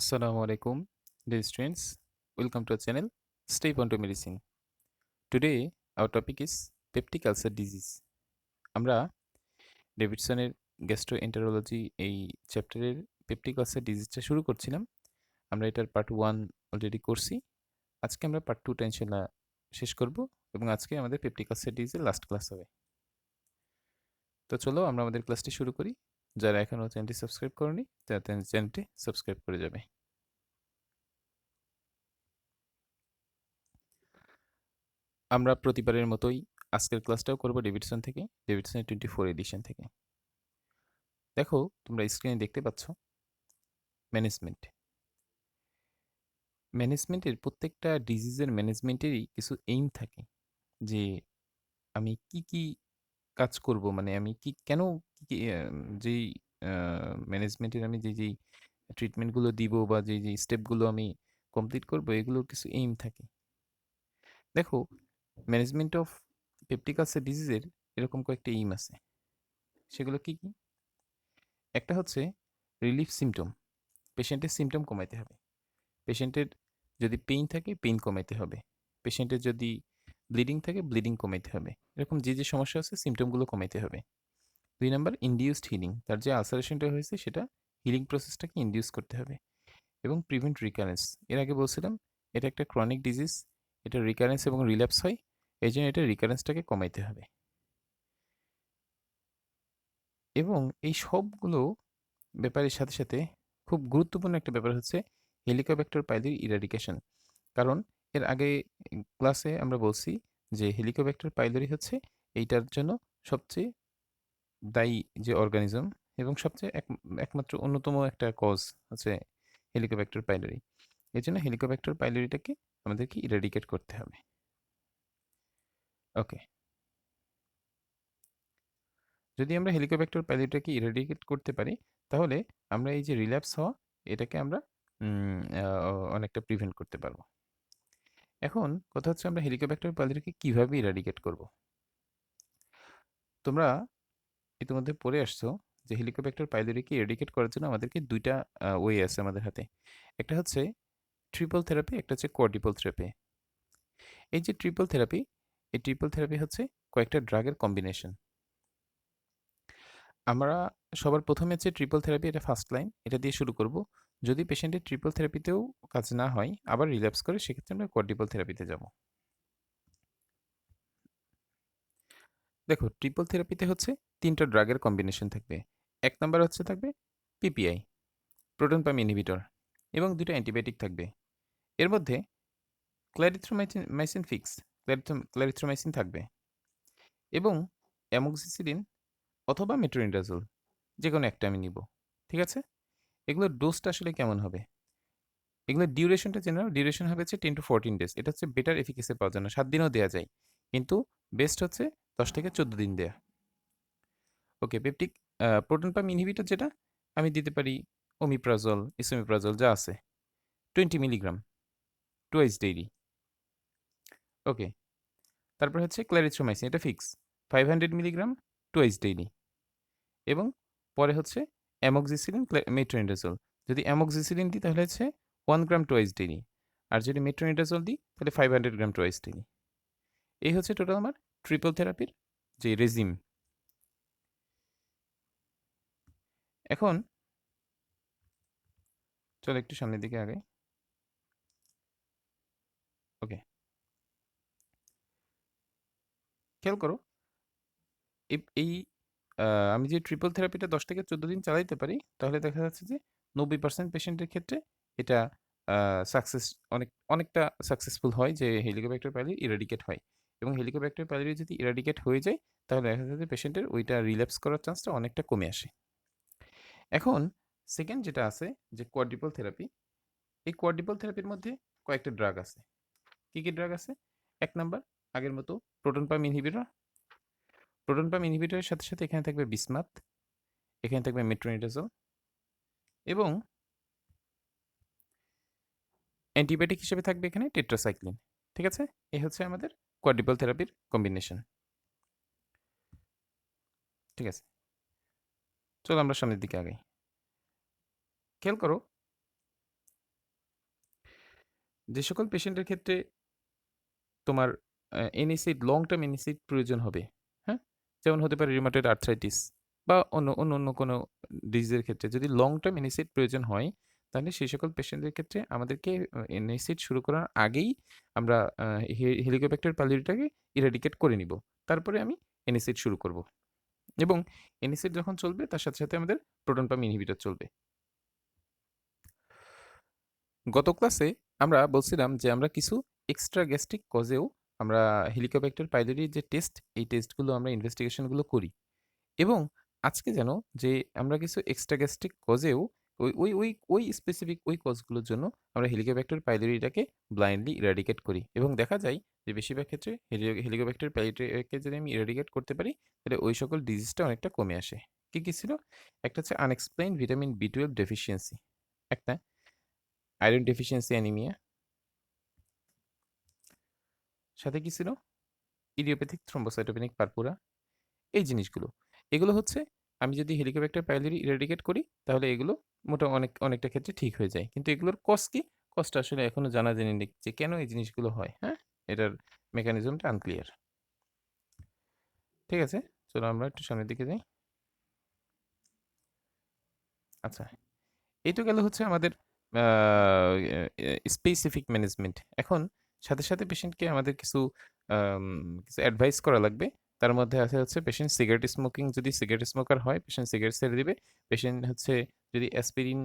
Assalamu alaikum, dear students. Welcome to our channel, Step on to Medicine. Today, our topic is peptic ulcer disease. আমরা ডেভিডসনের gastroenterology এই চ্যাপ্টারের peptic ulcer ডিজিজটা শুরু করছিলাম আমরা এটার part one already করছি আজকে আমরা পার্ট টু টেনশনটা শেষ করব এবং আজকে আমাদের পেপটিক আলসার ডিজিজের লাস্ট ক্লাস হবে তো চলো আমরা আমাদের ক্লাসটি শুরু করি যারা এখনও চ্যানেলটি সাবস্ক্রাইব করেনি, তারা চ্যানেলটি সাবস্ক্রাইব করে যাবে। আমরা প্রতিবারের মতোই আজকের ক্লাসটাও করব ডেভিডসন থেকে ডেভিডসনের টোয়েন্টি ফোর এডিশন থেকে। দেখো, তোমরা স্ক্রিনে দেখতে পাচ্ছ ম্যানেজমেন্ট ম্যানেজমেন্টের প্রত্যেকটা ডিজিজের ম্যানেজমেন্টেরই কিছু এইম থাকে যে আমি কি কি কাজ করব? মানে আমি কি, কেন কি যেই ম্যানেজমেন্টের আমি যে যেই ট্রিটমেন্টগুলো দিব বা যে যে স্টেপগুলো আমি কমপ্লিট করব, এগুলোর কিছু এইম থাকে। দেখো ম্যানেজমেন্ট অফ পেপটিক আলসার এরকম কয়েকটা এইম আছে। সেগুলো কি কি? একটা হচ্ছে রিলিফ সিমটম পেশেন্টের সিমটম কমাইতে হবে। পেশেন্টের যদি পেইন থাকে পেইন কমাইতে হবে। পেশেন্টের যদি ব্লিডিং থাকে ব্লিডিং কমাইতে হবে। এরকম যে যে সমস্যা আছে সিমটমগুলো কমাইতে হবে। দুই নাম্বার ইন্ডিউসড হিলিং তার যে আলসারেশনটা হয়েছে, সেটা হিলিং প্রসেসটাকে ইন্ডিউস করতে হবে। এবং প্রিভেন্ট রিকারেন্স এর আগে বলছিলাম, এটা একটা ক্রনিক ডিজিজ এটা রিকারেন্স এবং রিল্যাপস হয় এই জন্য এটা রিকারেন্সটাকে কমাইতে হবে। এবং এই সবগুলো ব্যাপারের সাথে সাথে খুব গুরুত্বপূর্ণ একটা ব্যাপার হচ্ছে হেলিকোব্যাক্টর পাইলির ইরাডিকেশন কারণ এর আগে ক্লাসে আমরা বলছি যে হেলিকোব্যাক্টর পাইলরি হচ্ছে এইটার জন্য সবচেয়ে দায়ী যে অর্গানিজম এবং সবচেয়ে এক, একমাত্র অন্যতম একটা কজ হচ্ছে হেলিকোব্যাক্টর পাইলরি এই জন্য হেলিকোব্যাক্টর পাইলরিটাকে আমাদেরকে ইরাডিকেট করতে হবে। ওকে। যদি আমরা হেলিকোব্যাক্টর পাইলরিটাকে ইরাডিকেট করতে পারি, তাহলে আমরা এই যে রিল্যাপস হওয়া, এটাকে আমরা অনেকটা প্রিভেন্ট করতে পারব। এখন কথা হচ্ছে আমরা হেলিকোব্যাক্টর পাইলরিকে কীভাবে ইরাডিকেট করব? তোমরা ইতিমধ্যে পড়ে আসছো যে হেলিকোব্যাক্টর পাইলরিকে ইরাডিকেট করার জন্য আমাদেরকে দুইটা ওয়ে আছে আমাদের হাতে। একটা হচ্ছে ট্রিপল থেরাপি একটা হচ্ছে কোয়াডিপল থেরাপি এই যে ট্রিপল থেরাপি এই ট্রিপল থেরাপি হচ্ছে কয়েকটা ড্রাগের কম্বিনেশন আমরা সবার প্রথমে হচ্ছে ট্রিপল থেরাপি এটা ফার্স্ট লাইন এটা দিয়ে শুরু করব। যদি পেশেন্টের ট্রিপল থেরাপিতেও কাজ না হয়, আবার রিল্যাপস করে, সেক্ষেত্রে আমরা কোয়াড্রিপল থেরাপিতে যাব। দেখো ট্রিপল থেরাপিতে হচ্ছে তিনটা ড্রাগের কম্বিনেশন থাকবে। এক নাম্বার হচ্ছে থাকবে পিপিআই প্রোটন পাম ইনহিবিটর এবং দুটো অ্যান্টিবায়োটিক থাকবে। এর মধ্যে ক্ল্যারিথ্রোমাইসিন মাইসিন ফিক্স ক্ল্যারিথ্রোমাইসিন থাকবে এবং অ্যামোক্সিসিডিন অথবা মেট্রোনিডাজোল যে কোনো একটা আমি নিব। ঠিক আছে? এগুলোর ডোজটা আসলে কেমন হবে? এগুলোর ডিউরেশনটা জেনে ডিউরেশন হবে হচ্ছে টেন টু ফোরটিন ডেজ এটা হচ্ছে বেটার এফিকেসি পাওয়ার জন্য। সাত দিনও দেওয়া যায়। কিন্তু বেস্ট হচ্ছে দশ থেকে চোদ্দ দিন দেয়া। Okay peptic proton pump inhibitor যেটা, আমি দিতে পারি ওমিপ্রাজল ইসোমিপ্রাজল যা আছে। Twenty milligram twice daily okay তারপর হচ্ছে ক্ল্যারিথ্রোমাইসিন এটা fix five hundred milligram twice daily এবং পরে হচ্ছে অ্যামোক্সিসিলিন মেট্রোনিডাজল যদি অ্যামোক্সিসিলিন দিই তাহলে হচ্ছে ওয়ান গ্রাম টোয়াইস ডেইলি আর যদি মেট্রোনিডাজল দিই তাহলে five hundred gram twice daily এই হচ্ছে টোটাল আমার ট্রিপল থেরাপির যে রেজিম এখন চলো একটু সামনের দিকে আগে ওকে খেয়াল করো এই আমি যে ট্রিপল থেরাপিটা দশ থেকে চোদ্দ দিন চালাইতে পারি, তাহলে দেখা যাচ্ছে যে নব্বই পার্সেন্ট পেশেন্টের ক্ষেত্রে এটা সাকসেস অনেক, অনেকটা সাকসেসফুল হয় যে হেলিকোব্যাক্টার প্যালি ইরাডিকেট হয়। এবং হেলিকোব্যাক্টার প্যালি যদি ইরাডিকেট হয়ে যায়, তাহলে দেখা যাচ্ছে যে পেশেন্টের ওইটা রিল্যাপস করার চান্সটা অনেকটা কমে আসে। এখন সেকেন্ড যেটা আছে, যে কোয়াড্রিপল থেরাপি এই কোয়াড্রিপল থেরাপির মধ্যে কয়েকটা ড্রাগ আছে। কী কী ড্রাগ আছে? এক নাম্বার আগের মতো proton pump inhibitor proton pump ইনহিবিটরের সাথে সাথে এখানে থাকবে বিসমাত, এখানে থাকবে মেট্রোনিডাজল এবং অ্যান্টিবায়োটিক হিসেবে থাকবে এখানে টেট্রাসাইক্লিন, ঠিক আছে? এই হচ্ছে আমাদের কোয়াড্রিপল থেরাপির কম্বিনেশন ঠিক আছে? চলো আমরা সামনের দিকে আগাই। খেয়াল করো, যে সকল পেশেন্টের ক্ষেত্রে তোমার NSAID লং টার্ম NSAID প্রয়োজন হবে? যেমন হতে পারে রিউমাটয়েড আর্থ্রাইটিস বা অন্য অন্য অন্য কোনো ডিজিজের ক্ষেত্রে যদি লং টার্ম NSAID প্রয়োজন হয়, তাহলে সেই সকল পেশেন্টদের ক্ষেত্রে আমাদেরকে NSAID শুরু করার আগেই আমরা হেলিকোব্যাক্টার পাইলোরিটাকে ইরাডিকেট করে নিব। তারপরে আমি NSAID শুরু করব। এবং NSAID যখন চলবে তার সাথে, সাথে আমাদের প্রোটন পাম্প ইনহিবিটর চলবে। গত ক্লাসে আমরা বলছিলাম যে আমরা কিছু এক্সট্রা গ্যাস্ট্রিক কজেও আমরা হেলিকোব্যাক্টার পাইলোরির যে টেস্ট, এই টেস্টগুলো আমরা ইনভেস্টিগেশনগুলো করি। এবং আজকে যেন যে আমরা কিছু এক্সট্রা গ্যাস্ট্রিক কজেও ওই ওই ওই ওই স্পেসিফিক ওই কজগুলোর জন্য আমরা হেলিকোব্যাক্টার পাইলোরিটাকে ব্লাইন্ডলি ইরাডিকেট করি এবং দেখা যায় যে বেশিরভাগ ক্ষেত্রে হেলি হেলিকোব্যাক্টার পাইলোরিটাকে যদি আমি ইরাডিকেট করতে পারি, তাহলে ওই সকল ডিজিজটা অনেকটা কমে আসে। কি, কী ছিল? একটা হচ্ছে আনএক্সপ্লেইনড ভিটামিন B12 ডেফিসিয়েন্সি, একটা আয়রন ডেফিসিয়েন্সি অ্যানিমিয়া সাথে কি ছিল? ইডিওপ্যাথিক থ্রম্বোসাইটোপেনিক পারপুরা এই জিনিসগুলো। এগুলো হচ্ছে আমি যদি হেলিকোব্যাক্টার পাইলোরি ইরাডিকেট করি, তাহলে এগুলো মোটা অনেক অনেকটা ক্ষেত্রে ঠিক হয়ে যায়। কিন্তু এগুলোর কজ কি? কজটা আসলে এখনও জানা যায়নি যে কেন এই জিনিসগুলো হয়, হ্যাঁ? এটার মেকানিজমটা আনক্লিয়ার। ঠিক আছে? চলো আমরা একটু সামনের দিকে যাই। আচ্ছা। এই তো গেল হচ্ছে আমাদের স্পেসিফিক ম্যানেজমেন্ট। এখন সাথে, সাথে পেশেন্টকে আমাদের কিছু কিছু অ্যাডভাইস করা লাগবে। তার মধ্যে আছে হচ্ছে পেশেন্ট সিগারেট স্মোকিং যদি সিগারেট স্মোকার হয়, পেশেন্ট সিগারেট ছেড়ে দিবে। পেশেন্ট হচ্ছে যদি অ্যাসপিরিন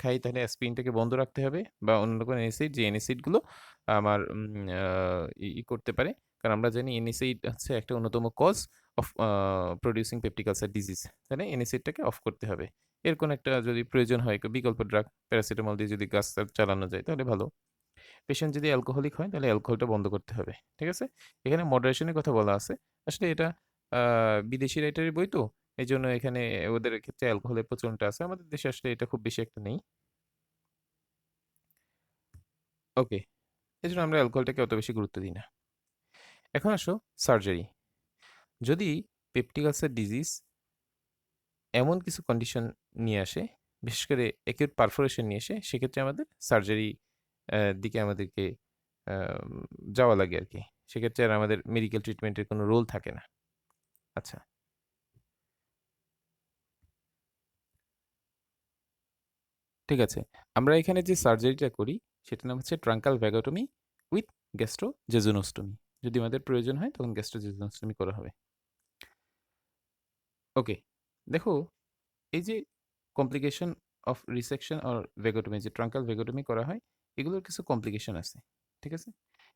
খাই তাহলে অ্যাসপিরিনটাকে বন্ধ রাখতে হবে বা অন্য কোনো NSAID যে NSAID গুলো আমার ই করতে পারে। কারণ আমরা জানি NSAID হচ্ছে একটা অন্যতম cause of producing peptic ulcer disease. তাহলে NSAID টাকে অফ করতে হবে। এর কোনো একটা যদি প্রয়োজন হয় বিকল্প ড্রাগ প্যারাসিটামল দিয়ে যদি কাজ চালানো যায় তাহলে ভালো। পেশেন্ট যদি অ্যালকোহলিক হয় তাহলে অ্যালকোহলটা বন্ধ করতে হবে। ঠিক আছে? এখানে মডারেশন এর কথা বলা আছে। আসলে এটা বিদেশি রাইটারের বই তো। এই জন্য এখানে ওদের ক্ষেত্রে অ্যালকোহলের প্রচলনটা আছে। আমাদের দেশে আসলে এটা খুব বেশি একটা নেই। ওকে। এই জন্য আমরা অ্যালকোহলটাকে অত বেশি গুরুত্ব দিই না। এখন আসো সার্জারি। যদি পেপটিক আলসার ডিজিজ এমন কিছু কন্ডিশন নিয়ে আসে, বিশেষ করে অ্যাকিউট পারফোরেশন নিয়ে আসে, সেক্ষেত্রে আমাদের সার্জারি দিকে আমাদেরকে যাওয়া লাগে আর কি সেক্ষেত্রে আর আমাদের মেডিকেল ট্রিটমেন্টের কোনো রোল থাকে না। আচ্ছা। ঠিক আছে। আমরা এখানে যে সার্জারিটা করি সেটার নাম হচ্ছে ট্রাঙ্কাল ভ্যাগাটোমি উইথ গ্যাস্ট্রোজেজুনোস্টমি। যদি আমাদের প্রয়োজন হয় তখন গ্যাস্ট্রোজেজুনোস্টমি করা হবে। ওকে। দেখো এই যে complication of resection or vagotomy যে ট্রাঙ্কাল ভ্যাগাটোমি করা হয়, এগুলোর কিছু কমপ্লিকেশন আছে। ঠিক আছে?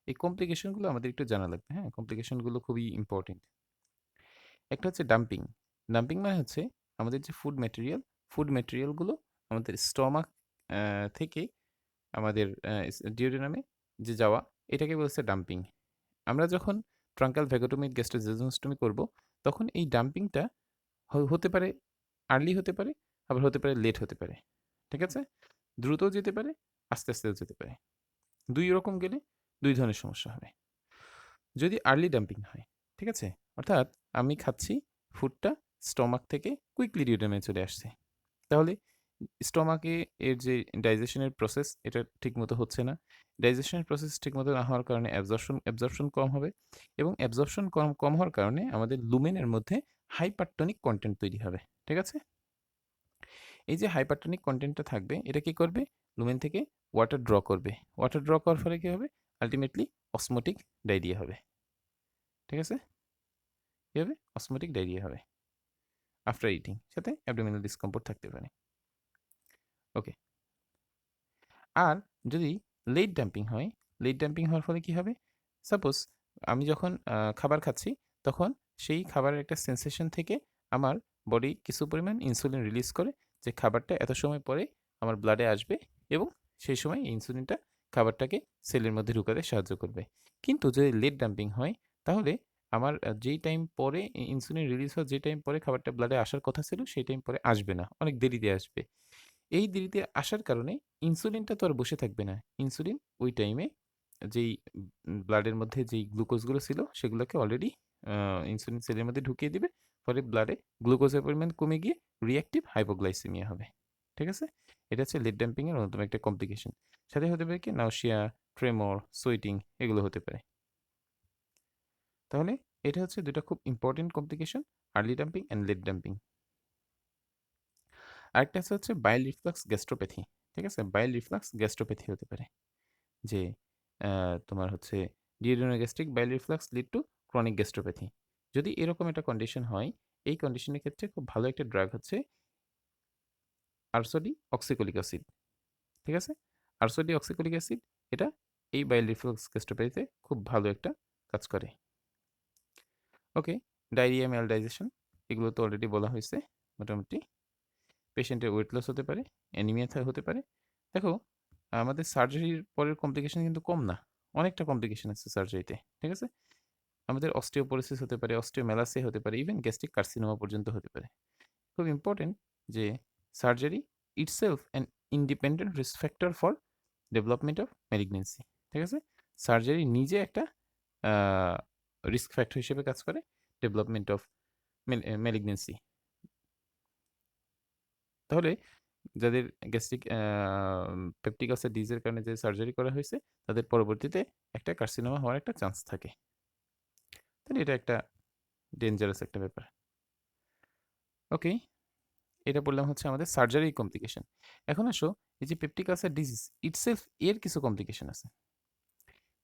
এই কমপ্লিকেশনগুলো আমাদের একটু জানা লাগবে, হ্যাঁ? কমপ্লিকেশনগুলো খুবই ইম্পর্টেন্ট একটা হচ্ছে ডাম্পিং। ডাম্পিং মানে হচ্ছে আমাদের যে ফুড ম্যাটেরিয়াল, ফুড ম্যাটেরিয়ালগুলো আমাদের স্টমাক থেকে আমাদের ডিওডিনামে যে যাওয়া এটাকে বলছে ডাম্পিং। আমরা যখন ট্রাঙ্কাল ভ্যাগাটোমি গ্যাস্ট্রোজেজুনোস্টমি করব, তখন এই ডাম্পিংটা হতে পারে আর্লি হতে পারে, আবার হতে পারে লেট হতে পারে। ঠিক আছে? দ্রুতও যেতে পারে, আস্তে, আস্তে যেতে পারে। দুই রকম গেলে দুই ধরনের সমস্যা হবে। যদি আর্লি ডাম্পিং হয়, ঠিক আছে? অর্থাৎ আমি খাচ্ছি, ফুডটা স্টমাক থেকে কুইকলি ডিওডিনামে চলে আসছে। তাহলে স্টমাকে এর যে ডাইজেশনের প্রসেস এটা ঠিকমতো হচ্ছে না। ডাইজেশনের প্রসেস ঠিকমতো না হওয়ার কারণে অ্যাবজর্পশন অ্যাবজর্পশন কম হবে এবং অ্যাবজর্পশন কম কম হওয়ার কারণে আমাদের লুমেনের মধ্যে হাইপারটনিক কন্টেন্ট তৈরি হবে। ঠিক আছে? এই যে হাইপারটনিক কন্টেন্টটা থাকবে এটা কি করবে? লুমেন থেকে ওয়াটার ড্র করবে। ওয়াটার ড্র করার ফলে কী হবে? আল্টিমেটলি অসমোটিক ডায়রিয়া হবে। ঠিক আছে? কি হবে? অসমোটিক ডায়রিয়া হবে। আফটার ইটিং সাথে অ্যাবডোমিনাল ডিসকমফোর্ট থাকতে পারে। ওকে। আর যদি লেট ডাম্পিং হয়, লেট ডাম্পিং হওয়ার ফলে কী হবে? সাপোজ আমি যখন খাবার খাচ্ছি, তখন সেই খাবারের একটা সেনসেশন থেকে আমার বডি কিছু পরিমাণ ইনসুলিন রিলিজ করে যে খাবারটা এত সময় পরে আমার ব্লাডে আসবে এবং সেই সময় ইনসুলিনটা খাবারটাকে সেলের মধ্যে ঢুকাতে সাহায্য করবে। কিন্তু যদি লেট ডাম্পিং হয়, তাহলে আমার যেই টাইম পরে ইনসুলিন রিলিজ হওয়ার যে টাইম পরে খাবারটা ব্লাডে আসার কথা ছিল, সেই টাইম পরে আসবে না। অনেক দেরিতে আসবে। এই দেরিতে আসার কারণে ইনসুলিনটা তো আর বসে থাকবে না। ইনসুলিন ওই টাইমে যেই ব্লাডের মধ্যে যেই গ্লুকোজগুলো ছিল সেগুলোকে অলরেডি ইনসুলিন সেলের মধ্যে ঢুকিয়ে দিবে। ফলে ব্লাডে গ্লুকোজের পরিমাণ কমে গিয়ে রিঅ্যাক্টিভ হাইপোগ্লাইসেমিয়া হবে। ঠিক আছে? এটা হচ্ছে লিড ড্যাম্পিং এর অন্যতম একটা কমপ্লিকেশন। সাথে হতে পারে কি নাউসিয়া, ট্রেমর, সোয়েটিং এগুলো হতে পারে। তাহলে এটা হচ্ছে দুটা খুব important complication early dumping and late dumping. আরেকটা হচ্ছে বাইল রিফ্লাক্স গ্যাস্ট্রোপ্যাথি। ঠিক আছে? বাইল রিফ্লাক্স গ্যাস্ট্রোপ্যাথি হতে পারে। যে তোমার হচ্ছে duodenogastric bile reflux lead to chronic gastropathy. যদি এরকম একটা কন্ডিশন হয়, এই কন্ডিশনের ক্ষেত্রে খুব ভালো একটা ড্রাগ হচ্ছে আরসোডি অক্সিকোলিক অ্যাসিড। ঠিক আছে? আরসোডি অক্সিকোলিক অ্যাসিড এটা এই বাইল রিফ্লাক্স গ্যাস্ট্রোপ্যাথিতে খুব ভালো একটা কাজ করে। ওকে, ডায়রিয়া, ম্যালডাইজেশন এগুলো তো অলরেডি বলা হয়েছে মোটামুটি। পেশেন্টের ওয়েট লস হতে পারে, অ্যানিমিয়া হতে পারে। দেখো আমাদের সার্জারির পরের কমপ্লিকেশন কিন্তু কম না। অনেকটা কমপ্লিকেশন আছে সার্জারিতে। ঠিক আছে? আমাদের অস্টিওপোরোসিস হতে পারে, অস্টিওমেলাসিয়া হতে পারে, ইভেন গ্যাস্ট্রিক কার্সিনোমা পর্যন্ত হতে পারে। খুব ইম্পর্টেন্ট যে surgery itself an independent risk factor for development of malignancy. ঠিক আছে? সার্জারি নিজে একটা রিস্ক ফ্যাক্টর হিসেবে কাজ করে ডেভেলপমেন্ট অফ এ তাহলে যাদের গ্যাস্ট্রিক পেপটিক ডিজিজের কারণে যে সার্জারি করা হয়েছে, তাদের পরবর্তীতে একটা কার্সিনোমা হওয়ার একটা চান্স থাকে। তাহলে এটা একটা ডেঞ্জারাস একটা ব্যাপার। ওকে, এটা বললাম হচ্ছে আমাদের সার্জারি কমপ্লিকেশন। এখন আসো এই যে পেপটিক আলসার ডিজিজ ইটসেলফ এর কিছু কমপ্লিকেশন আছে।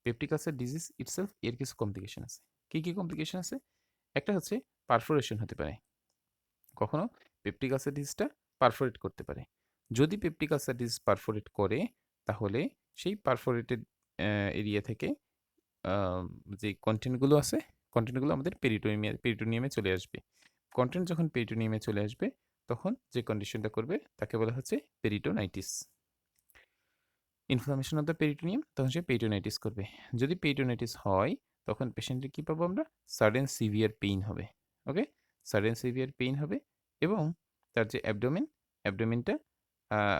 পেপটিক আলসার ডিজিজ ইটসেলফ এর কিছু কমপ্লিকেশন আছে। কি, কি কমপ্লিকেশন আছে? একটা হচ্ছে পারফোরেশন হতে পারে। কখনো পেপটিক আলসার ডিজিজটা পারফোরেট করতে পারে। যদি পেপটিক আলসার ডিজিজ পারফোরেট করে তাহলে সেই পারফোরেটেড এরিয়া থেকে যে কন্টেন্টগুলো আছে, কনটেন্টগুলো আমাদের পেরিটোনিয়ামে পেরিটোনিয়ামে চলে আসবে। কনটেন্ট যখন পেরিটোনিয়ামে চলে আসবে, তখন যে কন্ডিশনটা করবে তাকে বলা হচ্ছে peritonitis. Inflammation of the peritoneum তখন সে পেরিটোনাইটিস করবে। যদি পেরিটোনাইটিস হয়, তখন পেশেন্টের কী পাবো আমরা? সাডেন সিভিয়ার পেইন হবে। ওকে? সাডেন সিভিয়ার পেইন হবে এবং তার যে অ্যাবডোমেন, অ্যাবডোমেনটা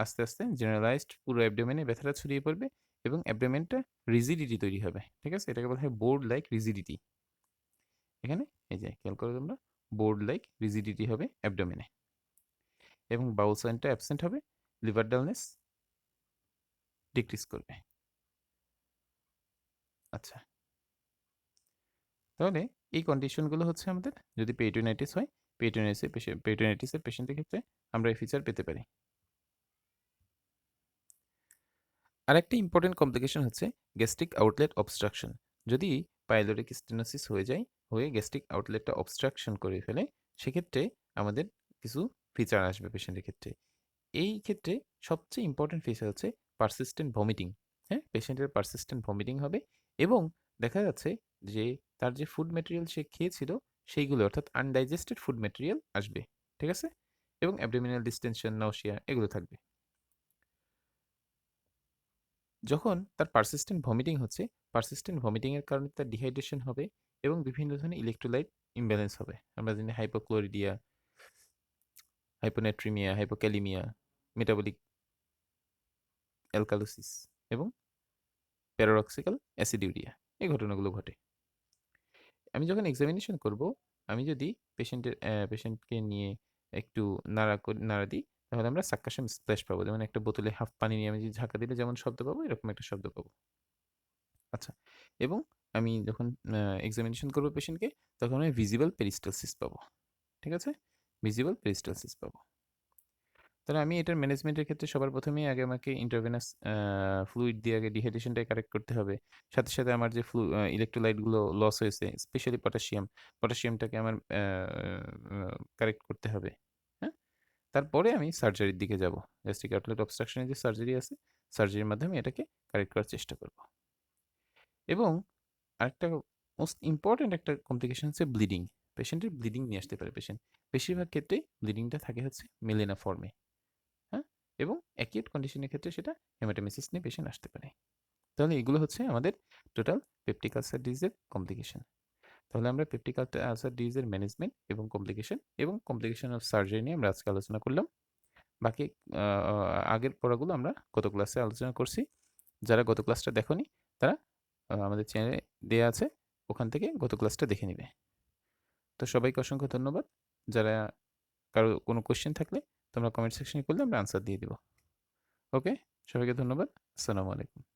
আস্তে, আস্তে জেনারেলাইজড পুরো অ্যাবডোমেনে ব্যথাটা ছড়িয়ে পড়বে এবং অ্যাবডোমেনটা রিজিডিটি তৈরি হবে। ঠিক আছে? এটাকে বলা হয় বোর্ড লাইক রিজিডিটি। এখানে এই যে খেয়াল করো তোমরা বোর্ড লাইক রিজিডিটি হবে অ্যাবডোমেনে। এবং বাউল সাইনটা অ্যাবসেন্ট হবে, লিভার ডালনেস ডিক্রিজ করবে। আচ্ছা। তাহলে এই কন্ডিশনগুলো হচ্ছে আমাদের যদি পেরিটোনাইটিস হয়, পেরিটোনাইটিসের পেশে পেরিটোনাইটিসের পেশেন্টের ক্ষেত্রে আমরা এই ফিচার পেতে পারি। আরেকটা ইম্পর্টেন্ট কমপ্লিকেশন হচ্ছে গ্যাস্ট্রিক আউটলেট অবস্ট্রাকশন। যদি পাইলোরিক স্টেনোসিস হয়ে যায়, হয়ে গ্যাস্ট্রিক আউটলেটটা অবস্ট্রাকশন করে ফেলে, সেক্ষেত্রে আমাদের কিছু ফিচার আসবে পেশেন্টের ক্ষেত্রে। এই ক্ষেত্রে সবচেয়ে ইম্পোর্টেন্ট ফিচার হচ্ছে পারসিস্টেন্ট ভমিটিং। হ্যাঁ? পেশেন্টের পারসিস্টেন্ট ভমিটিং হবে এবং দেখা যাচ্ছে যে তার যে ফুড ম্যাটেরিয়াল সে খেয়েছিল, সেইগুলো অর্থাৎ আনডাইজেস্টেড ফুড ম্যাটেরিয়াল আসবে। ঠিক আছে? এবং অ্যাবডোমিনাল ডিস্টেনশন, নাউসিয়া এগুলো থাকবে। যখন তার পারসিস্টেন্ট ভমিটিং হচ্ছে, পারসিস্টেন্ট ভমিটিং এর কারণে তার ডিহাইড্রেশন হবে এবং বিভিন্ন ধরনের ইলেকট্রোলাইট ইমব্যালেন্স হবে। আমরা জানি hypochlorhydria, hyponatraemia, hypokalaemia, metabolic alkalosis এবং প্যারাডক্সিক্যাল অ্যাসিডিউরিয়া এই ঘটনাগুলো ঘটে। আমি যখন এক্সামিনেশন করব, আমি যদি পেশেন্টের পেশেন্টকে নিয়ে একটু নাড়া নাড়া দিই, তাহলে আমরা সাক্কাশন স্প্ল্যাশ পাবো। যেমন একটা বোতলে হাফ পানি নিয়ে আমি যদি ঝাঁকা দিলে যেমন শব্দ পাবো, এরকম একটা শব্দ পাবো। আচ্ছা এবং আমি যখন এক্সামিনেশন করব পেশেন্টকে, তখন আমি ভিজিবল পেরিস্টালসিস পাবো। ঠিক আছে? ভিজিবল পেরিস্টালসিস পাবো। তাহলে আমি এটার ম্যানেজমেন্টের ক্ষেত্রে সবার প্রথমেই আগে আমাকে ইন্ট্রাভেনাস ফ্লুইড দিয়ে আগে ডিহাইড্রেশনটাকে কারেক্ট করতে হবে। সাথে, সাথে আমার যে ফ্লু ইলেকট্রোলাইটগুলো লস হয়েছে, স্পেশালি পটাশিয়াম, পটাশিয়ামটাকে আমার কারেক্ট করতে হবে। হ্যাঁ? তারপরে আমি সার্জারির দিকে যাব। গ্যাস্ট্রিক আউটলেট অবস্ট্রাকশনের যে সার্জারি আছে, সার্জারির মাধ্যমে এটাকে কারেক্ট করার চেষ্টা করব। এবং আরেকটা মোস্ট ইম্পোর্টেন্ট একটা কমপ্লিকেশন হচ্ছে ব্লিডিং। পেশেন্টের ব্লিডিং নিয়ে আসতে পারে পেশেন্ট। বেশিরভাগ ক্ষেত্রেই ব্লিডিংটা থাকে হচ্ছে মেলিনা ফর্মে। হ্যাঁ? এবং অ্যাকিউট কন্ডিশনের ক্ষেত্রে সেটা হেমাটোমেসিস নিয়ে পেশেন্ট আসতে পারে। তাহলে এগুলো হচ্ছে আমাদের টোটাল পেপটিক আলসার ডিজিজের কমপ্লিকেশন। তাহলে আমরা পেপটিক আলসার ডিজিজের ম্যানেজমেন্ট এবং কমপ্লিকেশন এবং কমপ্লিকেশন অফ সার্জারি নিয়ে আমরা আজকে আলোচনা করলাম। বাকি আগের পড়াগুলো আমরা গত ক্লাসে আলোচনা করছি। যারা গত ক্লাসটা দেখোনি, তারা আমাদের চ্যানেলে দেওয়া আছে। ওখান থেকে গত ক্লাসটা দেখে নেবে তো সবাইকে অসংখ্য ধন্যবাদ। যারা কারও কোনো কোয়েশ্চেন থাকলে তোমরা কমেন্ট সেকশনে করলে আমরা আনসার দিয়ে দিব। ওকে? সবাইকে ধন্যবাদ। আসসালামু আলাইকুম।